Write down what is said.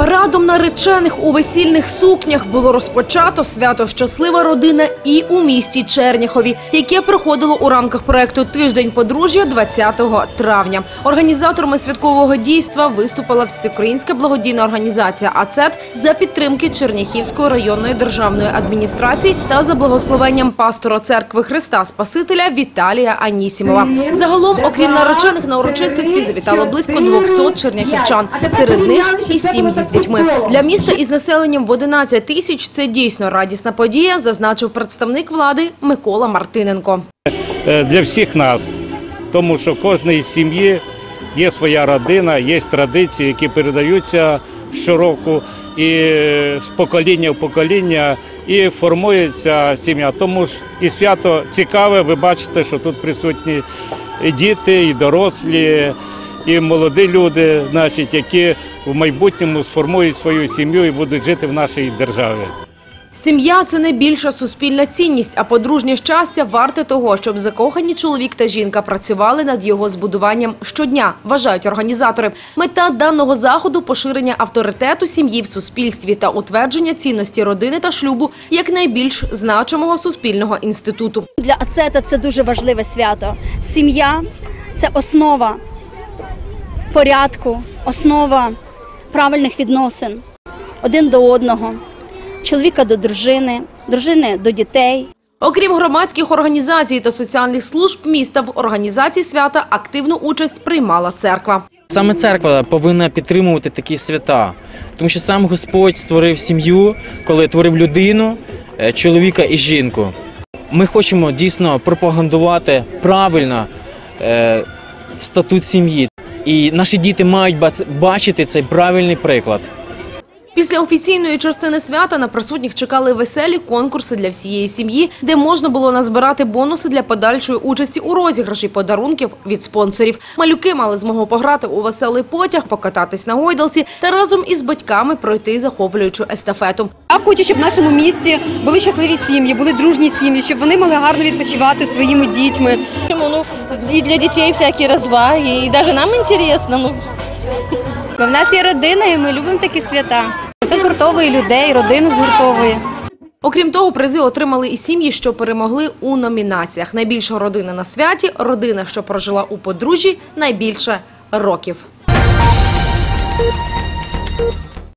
Парадом наречених у весільних сукнях було розпочато свято Щаслива родина і у місті Черняхові, яке проходило у рамках проекту Тиждень подружжя 20 травня. Організаторами святкового дійства виступила всеукраїнська благодійна організація АЦЕТ за підтримки Черняхівської районної державної адміністрації та за благословенням пастора церкви Христа Спасителя Віталія Анісімова. Загалом, окрім наречених на урочистості, завітало близько 200 черняхівчан. Серед них і сім'ї дітьми. Для міста із населенням в 11 тисяч це дійсно радісна подія, зазначив представник влади Микола Мартиненко. е, для всіх нас, тому що кожної сім'ї є своя родина, є традиції, які передаються щороку і з покоління в покоління, і формується сім'я. Тому ж і свято цікаве. Ви бачите, що тут присутні і діти, і дорослі. І молоді люди, значить, які в майбутньому сформують свою сім'ю і будуть жити в нашій державі. Сім'я це найбільша суспільна цінність, а подружнє щастя варте того, щоб закохані чоловік та жінка працювали над його збудуванням щодня, вважають організатори. Мета даного заходу поширення авторитету сім'ї в суспільстві та утвердження цінності родини та шлюбу як найбільш значимого суспільного інституту. Для ацета це дуже важливе свято. Сім'я це основа порядку, основа правильних відносин один до одного, чоловіка до дружини, дружини до дітей. Окрім громадських організацій та соціальних служб міста в організації свята активну участь приймала церква. Саме церква повинна підтримувати такі свята, тому що сам Господь створив сім'ю, коли творив людину, е, чоловіка і жінку. Ми хочемо дійсно пропагандувати правильно е, статут сім'ї, і наші діти мають бачити цей правильний приклад. Після офіційної частини свята на присутніх чекали веселі конкурси для всієї сім'ї, де можна було назбирати бонуси для подальшої участі у розіграші подарунків від спонсорів. Малюки мали змогу пограти у веселий потяг, покататись на гойдалці та разом із батьками пройти захоплюючу естафету. Я хочу, щоб в нашому місті були щасливі сім'ї, були дружні сім'ї, щоб вони могли гарно відпочивати своїми дітьми. Ну, и для детей всякие разваги, и даже нам интересно. Ну, Бо в нас є родина, і ми любимо такі свята. Це згуртовує людей, родину згуртовує. Окрім того, призи отримали і сім'ї, що перемогли у номінаціях. Найбільша родина на святі, родина, що прожила у подружжі найбільше років.